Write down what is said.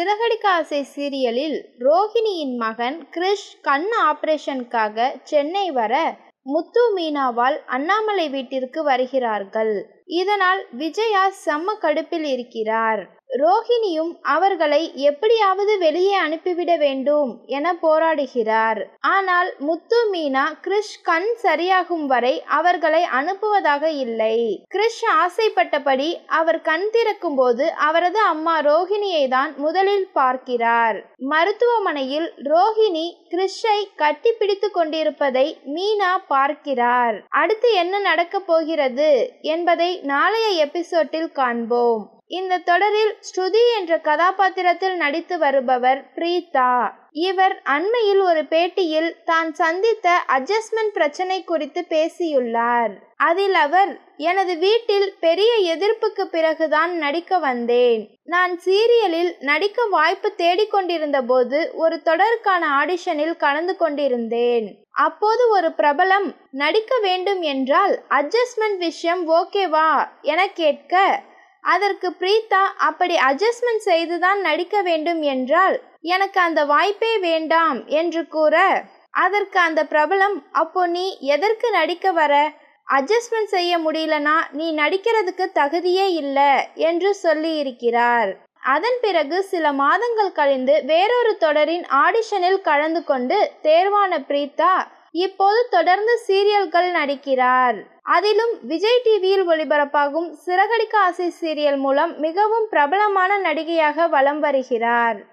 சிறகடிக்க ஆசை சீரியலில் ரோஹிணியின் மகன் கிரிஷ் கண் ஆபரேஷனுக்காக சென்னை வர முத்து மீனாவால் அண்ணாமலை வீட்டிற்கு வருகிறார்கள். இதனால் விஜயா செம்ம கடுப்பில் இருக்கிறார். ரோஹிணியும் அவர்களை எப்படியாவது வெளியே அனுப்பிவிட வேண்டும் என போராடுகிறார். ஆனால் முத்து மீனா கிறிஷ் கண் சரியாகும் வரை அவர்களை அனுப்புவதாக இல்லை. கிரிஷ் ஆசைப்பட்டபடி அவர் கண் திறக்கும் போது அவரது அம்மா ரோஹிணியை தான் முதலில் பார்க்கிறார். மருத்துவமனையில் ரோஹிணி கிறிஷை கட்டி பிடித்து கொண்டிருப்பதை மீனா பார்க்கிறார். அடுத்து என்ன நடக்கப் போகிறது என்பதை நாளைய எபிசோட்டில் காண்போம். இந்த தொடரில் ஸ்ருதி என்ற கதாபாத்திரத்தில் நடித்து வருபவர் பிரீதா இவர் அண்மையில் ஒரு பேட்டியில் தான் சந்தித்த அட்ஜஸ்ட்மெண்ட் பிரச்சனை குறித்து பேசியுள்ளார். அதில் அவர் எனது வீட்டில் பெரிய எதிர்ப்புக்கு பிறகுதான் நடிக்க வந்தேன். நான் சீரியலில் நடிக்க வாய்ப்பு தேடிக்கொண்டிருந்த போது ஒரு தொடருக்கான ஆடிஷனில் கலந்து கொண்டிருந்தேன். அப்போது ஒரு பிரபலம் நடிக்க வேண்டும் என்றால் அட்ஜஸ்ட்மெண்ட் விஷயம் ஓகேவா என கேட்க அதற்கு பிரீதா அப்படி அட்ஜஸ்ட்மெண்ட் செய்துதான் நடிக்க வேண்டும் என்றால் எனக்கு அந்த வாய்ப்பே வேண்டாம் என்று கூற அதற்கு அந்த பிரபலம் அப்போ நீ எதற்கு நடிக்க வர? அட்ஜஸ்ட்மெண்ட் செய்ய முடியலனா நீ நடிக்கிறதுக்கு தகுதியே இல்லை என்று சொல்லி இருக்கிறார் அதன் பிறகு சில மாதங்கள் கழிந்து வேறொரு தொடரின் ஆடிஷனில் கலந்து கொண்டு தேர்வான பிரீதா இப்போது தொடர்ந்து சீரியல்கள் நடிக்கிறார். அதிலும் விஜய் டிவியில் ஒளிபரப்பாகும் சிறகடிக்க ஆசை சீரியல் மூலம் மிகவும் பிரபலமான நடிகையாக வலம் வருகிறார்.